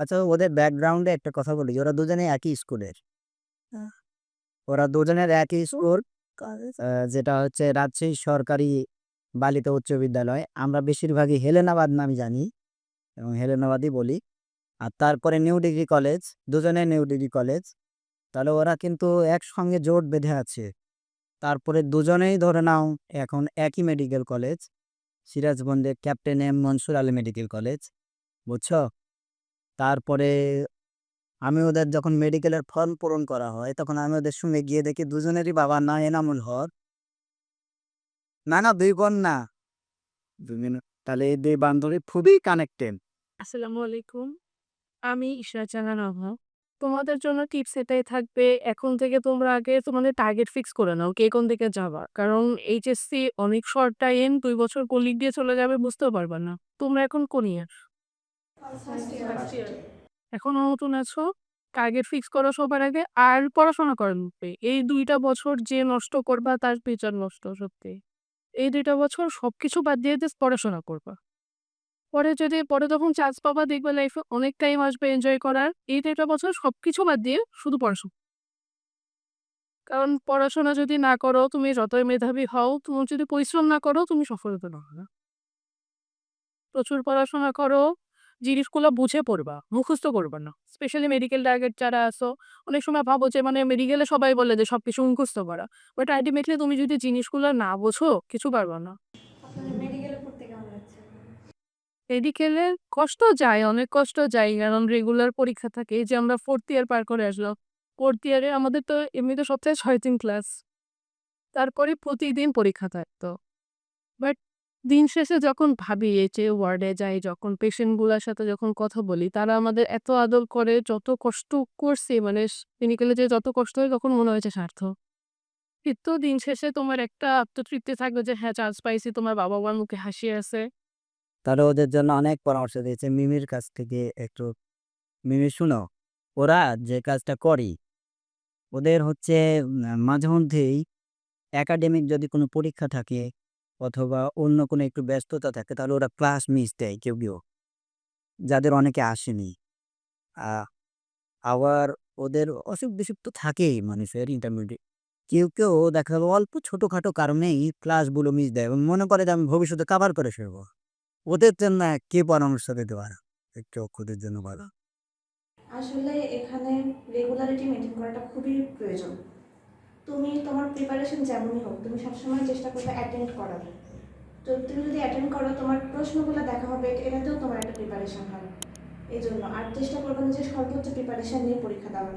আচ্ছা ওদের ব্যাকগ্রাউন্ডে একটা কথা বলি ওরা দুজনে একই স্কুলের হ্যাঁ। ওরা দুজনের একই স্কুল যেটা হচ্ছে রাজশাহী সরকারি বালিকা উচ্চ বিদ্যালয়। আমরা বেশিরভাগই হেলেনাবাদ নামে জানি এবং হেলেনাবাদই বলি। আর তারপরে নিউ ডিগ্রি কলেজ দুজনে নিউ ডিগ্রি কলেজ তাহলে ওরা কিন্তু একসঙ্গে জোট বেঁধে আছে। তারপরে দুজনেই ধরে নাও এখন একই মেডিকেল কলেজ সিরাজগঞ্জের captain M Mansur Ali medical college বুঝছ? তারপরে আমি ওদের যখন মেডিকেলের ফর্ম পূরণ করা হয়, তখন আমি ওদের সঙ্গে গিয়ে দেখি দুজনেরই বাবা না, এনামুল হক। না না, দুই বোন না। তাহলে এই দুই বান্ধবী খুবই কানেক্টেড আসসালামু আলাইকুম, আমি ইশরা জাহান তোমাদের জন্য টিপস এটাই থাকবে, এখন থেকে তোমরা আগে তোমাদের টার্গেট ফিক্স করে নাও কে কোন দিকে যাবা। কারণ এইচএসসি অনেক শর্ট টাইম দুই বছর কলিগ দিয়ে চলে যাবে, বুঝতেও পারবা না। তোমরা এখন কোন ইয়ার এখনও নতুন আছো? টার্গেট ফিক্স করো সবার আগে আর পড়াশোনা লাগবে এই দুইটা বছর যে নষ্ট করবা, তার ফিউচার নষ্ট, সত্যি। এই দুইটা বছর সবকিছু বাদ দিয়ে পড়াশোনা করবা। পরে যদি, পরে তখন চান্স পাবা, দেখবে লাইফে অনেক টাইম আসবে এনজয় করার। এই দুইটা বছর সবকিছু বাদ দিয়ে শুধু পড়াশোনা। কারণ পড়াশোনা যদি না করো, তুমি যতই মেধাবী হও তুমি যদি পরিশ্রম না করো, তুমি সফল হতে না। প্রচুর পড়াশোনা করো জিনিসগুলো বুঝে পড়বা মুখস্থ করবা না। স্পেশালি মেডিকেল টার্গেট যারা আসো অনেক সময় ভাবো যে মানে মেডিকেলে সবাই বলে যে সবকিছু মুখস্থ করা। বাট আলটিমেটলি তুমি যদি জিনিসগুলো না বোঝো কিছু পারবা না। মেডিকেলে কষ্ট যায় অনেক কষ্ট যায়। কারণ রেগুলার পরীক্ষা থাকে যে আমরা ফোর্থ ইয়ার পার করে আসলাম। ফোর্থ ইয়ারে আমাদের তো এমনিতে সপ্তাহে ছয় দিন ক্লাস তারপরে প্রতিদিন পরীক্ষা থাকতো। বাট দিন শেষে যখন ভাবি এই যে ওয়ার্ডে যাই, যখন পেশেন্টগুলোর সাথে যখন কথা বলি, তারা আমাদের এত আদর করে, যত কষ্ট করছে মানে মেডিকেলে যে যত কষ্ট হয় তখন মনে হয়েছে সার্থক। কিন্তু দিন শেষে তোমার একটা আত্মতৃপ্তি থাকবে যে হ্যাঁ চান্স পাইছি, তোমার বাবা মার মুখে হাসি আছে। তারা ওদের জন্য অনেক পরামর্শ দিয়েছে। মিমির কাছ থেকে একটু, মিমি শুনো, ওরা যে কাজটা করি, ওদের হচ্ছে মাঝে মধ্যেই একাডেমিক যদি কোনো পরীক্ষা থাকে অথবা অন্য কোনো একটু ব্যস্ততা থাকে, তাহলে ওরা ক্লাস মিস দেয় কেউ কেউ। যাদের অনেকে আসেনি। আবার ওদের অসুখ বিসুখ তো থাকেই মানুষের ইন্টারমিডিয়েট কেউ কেউ দেখা যাবে অল্প ছোটোখাটো কারণেই ক্লাসগুলো মিস দেয় এবং মনে করে যে আমি ভবিষ্যতে কাবার করে ফেলব। ওদের জন্য কে পরামর্শ দিতে পারে, একটু ওদের জন্য ভালো আসলে এখানে রেগুলারিটি মেনটেন করাটা খুবই প্রয়োজন। তুমি তোমার প্রিপারেশন যেমনই হোক, তুমি সবসময় চেষ্টা করবে অ্যাটেন্ড করার। তো তুমি যদি অ্যাটেন্ড করো, তোমার প্রশ্নগুলো দেখা হবে, এটাতেও তোমার একটা প্রিপারেশন হবে। এই জন্য আর চেষ্টা করবে না যে সর্বোচ্চ প্রিপারেশন নিয়ে পরীক্ষা দেওয়ার।